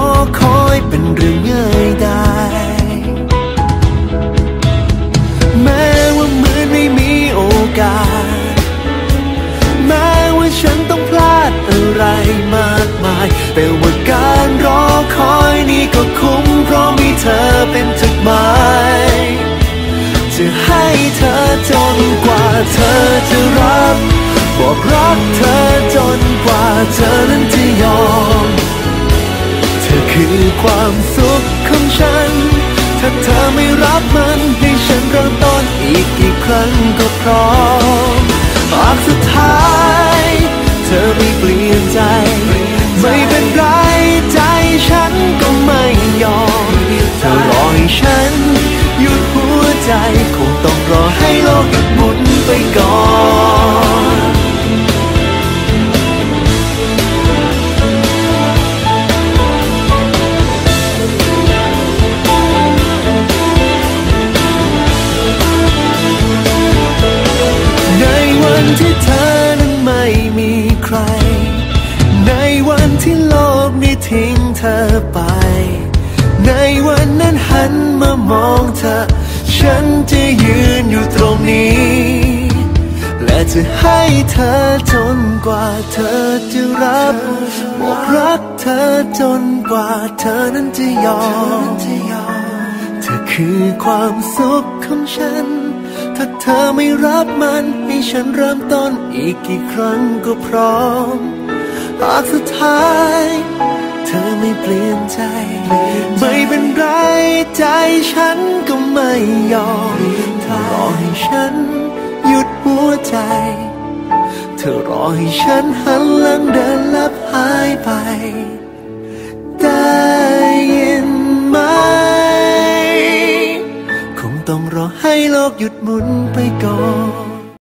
อ เธอจะรับ บอกรักเธอจนกว่าเธอนั้นจะยอม เธอคือความสุขของฉัน ถ้าเธอไม่รับมันให้ฉันเริ่มต้นอีกกี่ครั้งก็พร้อมปากสุดท้าย เธอไม่เปลี่ยนใจ ใจ คงต้องรอให้โลกหยุดหมุนไปก่อนในวันที่เธอนั้นไม่มีใคร ในวันที่โลกนี้ทิ้งเธอไป ในวันนั้นหันมามองเธอ ฉันจะยืนอยู่ตรงนี้ และจะให้เธอจนกว่าเธอจะรับบอกรักเธอจนกว่าเธอนั้นจะยอม เธอคือความสุขของฉัน ถ้าเธอไม่รับมันให้ฉันเริ่มต้นอีกกี่ครั้งก็พร้อมหากสุดท้ายเธอไม่เปลี่ยนใจ ไม่เป็นไรใจฉันก็ ไม่ยอมเธอรอให้ฉันหยุดหัวใจ เธอรอให้ฉันหันหลังเดินลับหายไป ได้ยินไหม คงต้องรอให้โลกหยุดหมุนไปก่อน